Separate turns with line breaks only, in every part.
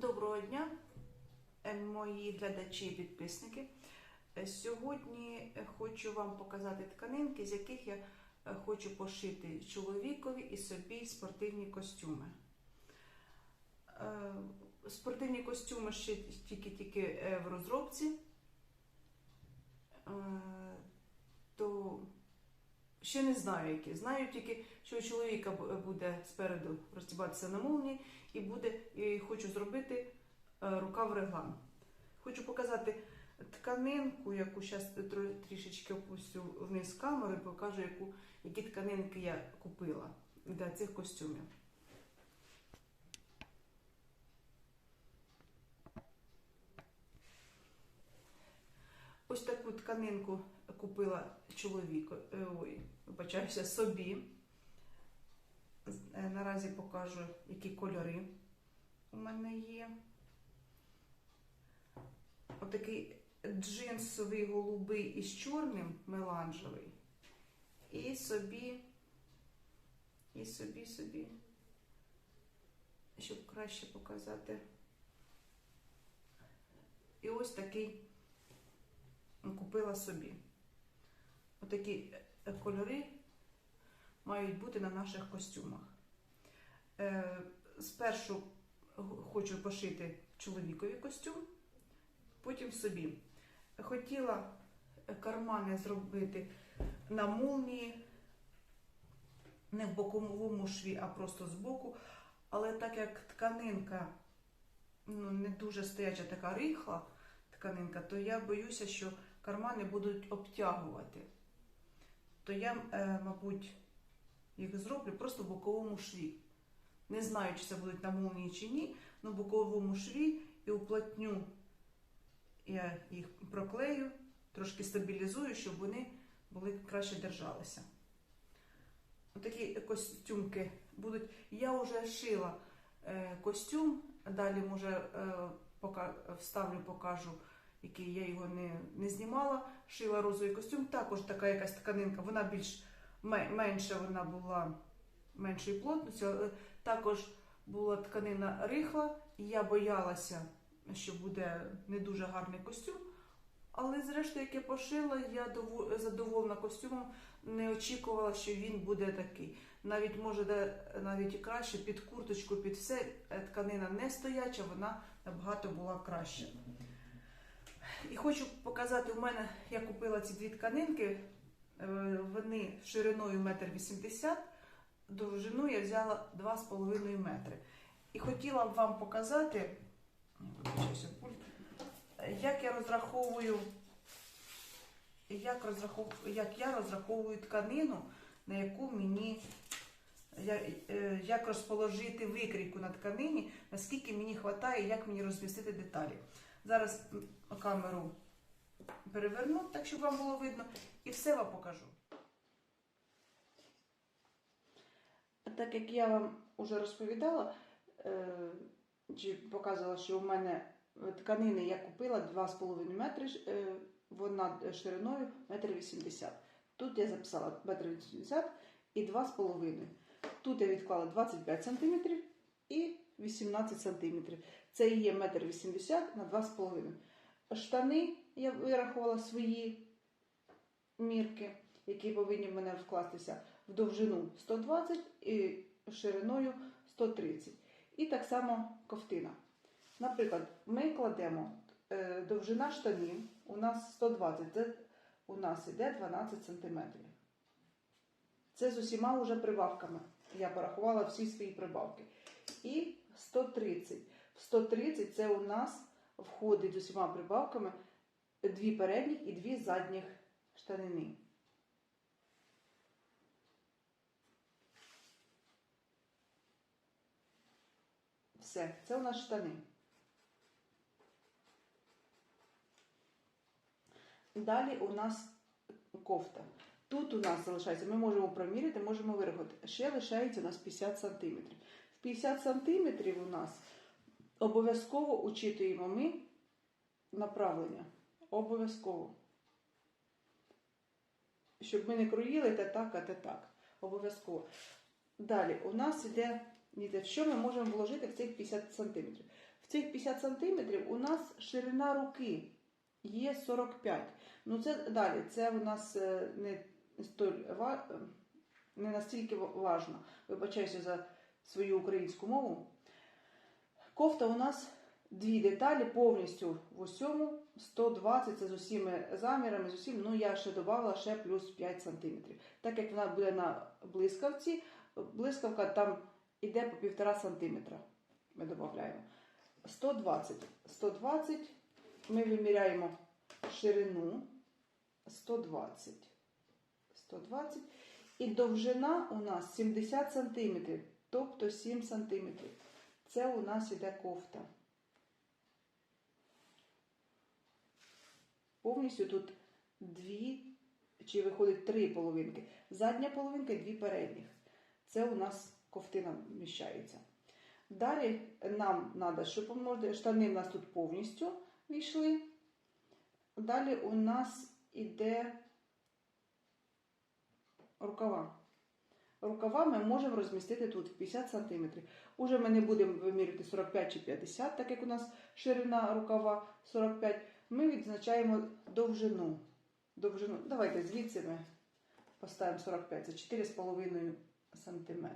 Доброго дня, е, мої глядачі і підписники. Е, Сьогодні е, хочу вам показати тканинки, з яких я хочу пошити чоловікові і собі спортивні костюми. Спортивні костюми ще тільки-тільки в розробці. Ще не знаю які. Знаю тільки, що у чоловіка буде спереду розтібатися на молнії і буде, і хочу зробити е, рукав реглан. Хочу показати тканинку, яку зараз трішечки опустю вниз камеру і покажу, яку, які тканинки я купила для цих костюмів. Ось таку тканинку купила чоловіку, е, ой, вибачаюся, собі. Е, Наразі покажу, які кольори у мене є. Отакий джинсовий голубий із чорним меланжевий. І собі, і собі, собі, щоб краще показати. І ось такий купила собі. Отакі е, кольори мають бути на наших костюмах. Е, Спершу хочу пошити чоловікові костюм, потім собі. Хотіла е, кармани зробити на молнії, не в боковому шві, а просто збоку. Але так як тканинка ну, не дуже стояча, така рихла тканинка, то я боюся, що кармани будуть обтягувати. То я, е, мабуть, їх зроблю просто в боковому шві. Не знаю, чи це будуть на молнії чи ні, але в боковому шві і уплотню я їх проклею, трошки стабілізую, щоб вони були краще держалися. Такі костюмки будуть. Я вже шила е, костюм, далі може е, вставлю, покажу, який я його не, не знімала. Шила розовий костюм, також така якась тканинка, вона більш ме- менша вона була меншої плотності, але також була тканина рихла, і я боялася, що буде не дуже гарний костюм. Але зрештою, як я пошила, я задоволена костюмом, не очікувала, що він буде такий. Навіть може де- навіть і краще під курточку, під все е, тканина не стояча, вона набагато була краще. І хочу показати, у мене я купила ці дві тканинки, е, вони шириною 1,80 м, довжину я взяла 2,5 метри. І хотіла б вам показати, як я розраховую, як, розрахов, як я розраховую тканину, на яку мені е, як розположити викрійку на тканині, наскільки мені вистачає, як мені розмістити деталі. Зараз камеру переверну, так щоб вам було видно, і все вам покажу. Так як я вам вже розповідала, е, чи показувала, що у мене тканини я купила 2,5 метри, е, вона шириною 1,80 м. Тут я записала 1,80 м і 2,5 м. Тут я відклала 25 см і 18 см. Це є 1,80 м на 2,5 Штани я вирахувала свої мірки, які повинні в мене вкластися в довжину 120 і шириною 130. І так само ковтина. Наприклад, ми кладемо е, довжина штанів у нас 120, це у нас іде 12 см. Це з усіма вже прибавками. Я порахувала всі свої прибавки. І 130. В 130 це у нас входить з усіма прибавками дві передніх і дві задніх штанини. Все, це у нас штани. Далі у нас кофта. Тут у нас залишається, ми можемо проміряти, можемо вирахувати. Ще лишається у нас 50 см. В 50 см у нас обов'язково учитуємо ми направлення. Обов'язково. Щоб ми не кроїли те так, а те так. Обов'язково. Далі у нас іде, що ми можемо вложити в цих 50 см. В цих 50 см у нас ширина руки є 45. Ну це далі, це у нас е, не, столь, е, не настільки важно. Вибачаюся за свою українську мову. Кофта у нас дві деталі повністю в усьому 120, це з усіма замірами, з усім. Ну я ще додавала ще плюс 5 см. Так як вона буде на блискавці, блискавка там іде по 1,5 см. Ми додаємо. 120. 120 ми виміряємо ширину 120. 120. І довжина у нас 70 см, тобто 7 см. Це у нас іде кофта. Повністю тут дві, чи виходить три половинки. Задня половинка і дві передніх. Це у нас кофтина вміщається. Далі нам треба, щоб штани в нас тут повністю війшли. Далі у нас іде рукава. Рукава ми можемо розмістити тут в 50 см. Уже ми не будемо вимірювати 45 чи 50, так як у нас ширина рукава 45. Ми відзначаємо довжину. довжину. Давайте звідси ми поставимо 45, це 4,5 см.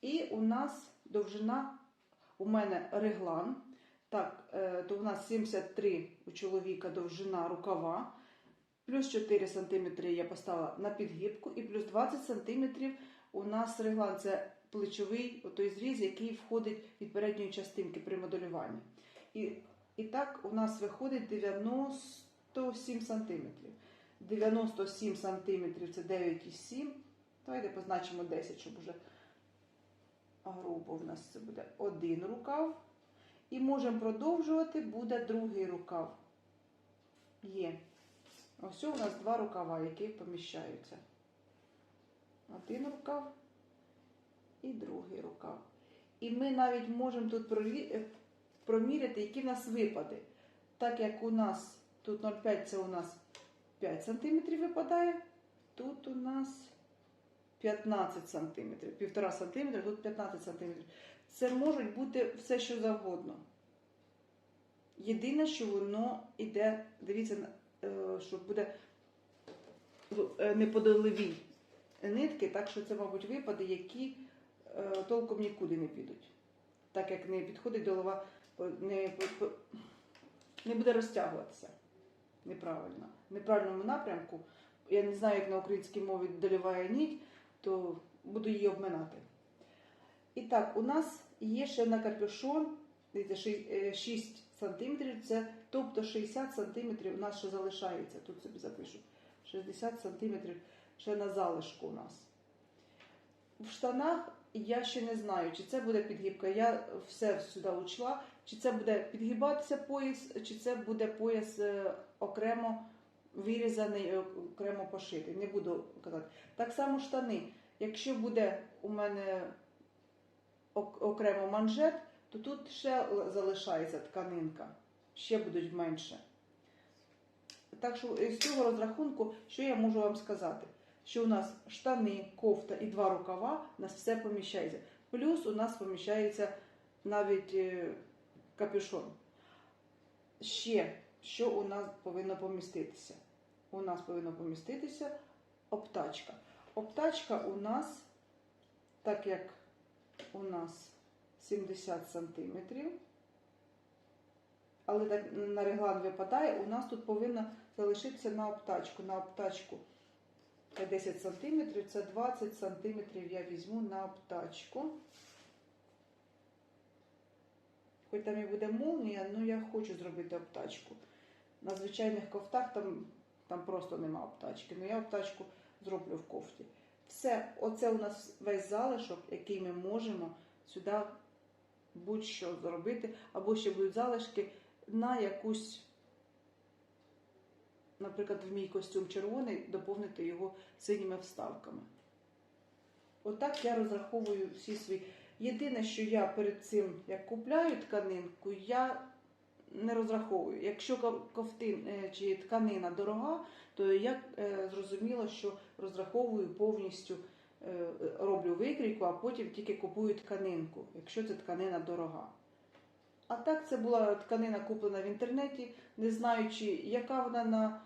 І у нас довжина, у мене реглан. Так, е, то у нас 73 у чоловіка довжина рукава. Плюс 4 см я поставила на підгибку, і плюс 20 см у нас реглан це плечовий той зріз, який входить від передньої частинки при моделюванні. І, і так у нас виходить 97 см. 97 см це 9,7. Давайте позначимо 10, щоб уже грубо в нас це буде один рукав. І можемо продовжувати, буде другий рукав. Є. Ось у нас два рукава, які поміщаються. Один рукав і другий рукав. І ми навіть можемо тут е, проміряти, які в нас випади. Так як у нас тут 0,5 це у нас 5 см випадає, тут у нас 15 см, 1,5 см, тут 15 см. Це можуть бути все, що завгодно. Єдине, що воно йде, дивіться, що буде е, неподолеві нитки, так що це, мабуть, випади, які е, толком нікуди не підуть. Так як не підходить голова, не, не буде розтягуватися неправильно. В неправильному напрямку. Я не знаю, як на українській мові доліває ніть, то буду її обминати. І так, у нас є ще на капюшон дивіться, е, 6 см, це тобто 60 см у нас ще залишається. Тут собі запишу. 60 см ще на залишку у нас. В штанах я ще не знаю, чи це буде підгибка. Я все сюди учла, чи це буде підгибатися пояс, чи це буде пояс е, окремо вирізаний, е, окремо пошитий. Не буду казати. Так само штани. Якщо буде у мене окремо манжет, то тут ще залишається тканинка, ще будуть менше. Так що з цього розрахунку, що я можу вам сказати? Що у нас штани, кофта і два рукава, у нас все поміщається. Плюс у нас поміщається навіть е, капюшон. Ще, що у нас повинно поміститися? У нас повинно поміститися обтачка. Обтачка у нас, так як у нас 70 сантиметрів, але так на реглан випадає, у нас тут повинно залишитися на обтачку. На обтачку 10 сантиметрів, це 20 сантиметрів я візьму на обтачку. Хоч там і буде молнія, але я хочу зробити обтачку. На звичайних кофтах там, там просто нема обтачки. Ну я обтачку зроблю в кофті. Все, оце у нас весь залишок, який ми можемо сюди будь-що зробити, або ще будуть залишки на якусь, наприклад, в мій костюм червоний, доповнити його синіми вставками. Отак я розраховую всі свої. Єдине, що я перед цим, як купляю тканинку, я не розраховую. Якщо ко- ковтин е, чи тканина дорога, то я е, зрозуміла, що розраховую повністю, роблю викрійку, а потім тільки купую тканинку, якщо це тканина дорога. А так це була тканина куплена в інтернеті, не знаючи, яка вона на,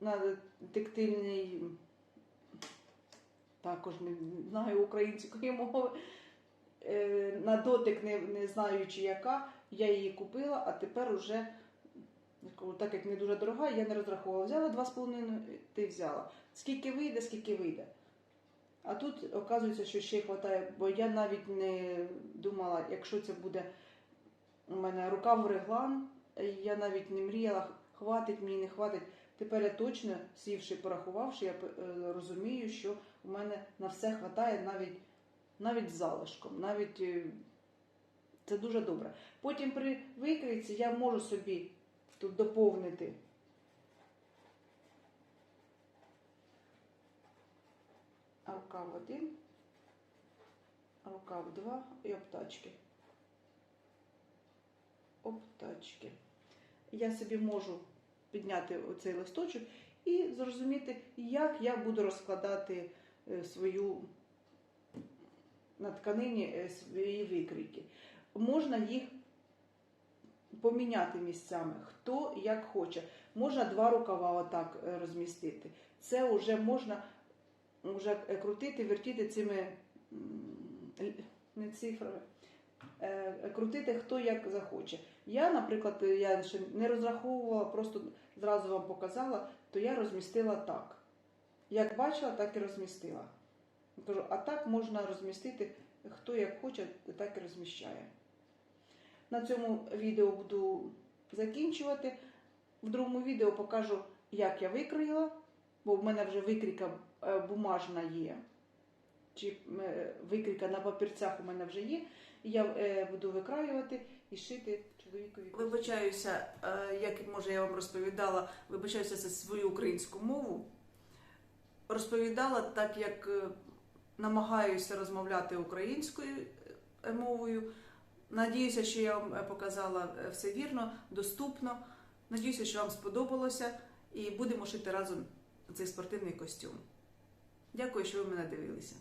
на тектильній, також не знаю української мови. Е, На дотик не, не знаючи яка, я її купила, а тепер уже, так як не дуже дорога, я не розраховувала. Взяла 2,5, ти взяла. Скільки вийде, скільки вийде. А тут оказується, що ще вистачає, бо я навіть не думала, якщо це буде у мене рука в реглан, я навіть не мріяла, хватить мені, не хватить. Тепер я точно, сівши, порахувавши, я е, розумію, що у мене на все хватає навіть, навіть залишком. Навіть е, це дуже добре. Потім при викрійці я можу собі тут доповнити. Рукав один, рукав два і обтачки. Обтачки. Я собі можу підняти оцей листочок і зрозуміти, як я буду розкладати е, свою на тканині е, свої викрійки. Можна їх поміняти місцями, хто як хоче. Можна два рукава отак е, розмістити. Це вже можна вже е, крутити, вертіти цими не цифрами. е, Крутити хто як захоче. Я, наприклад, я ще не розраховувала, просто зразу вам показала, то я розмістила так. Як бачила, так і розмістила. Кажу, а так можна розмістити, хто як хоче, так і розміщає. На цьому відео буду закінчувати. В другому відео покажу, як я викроїла, бо в мене вже викрійка бумажна є. Чи е, викрійка на папірцях у мене вже є. Я е, буду викраювати і шити чоловікові. Вибачаюся, е, як може я вам розповідала, вибачаюся за свою українську мову. Розповідала так, як е, намагаюся розмовляти українською е, мовою. Надіюся, що я вам е, показала е, все вірно, доступно. Надіюся, що вам сподобалося, і будемо шити разом цей спортивний костюм. Дякую, що ви мене дивилися.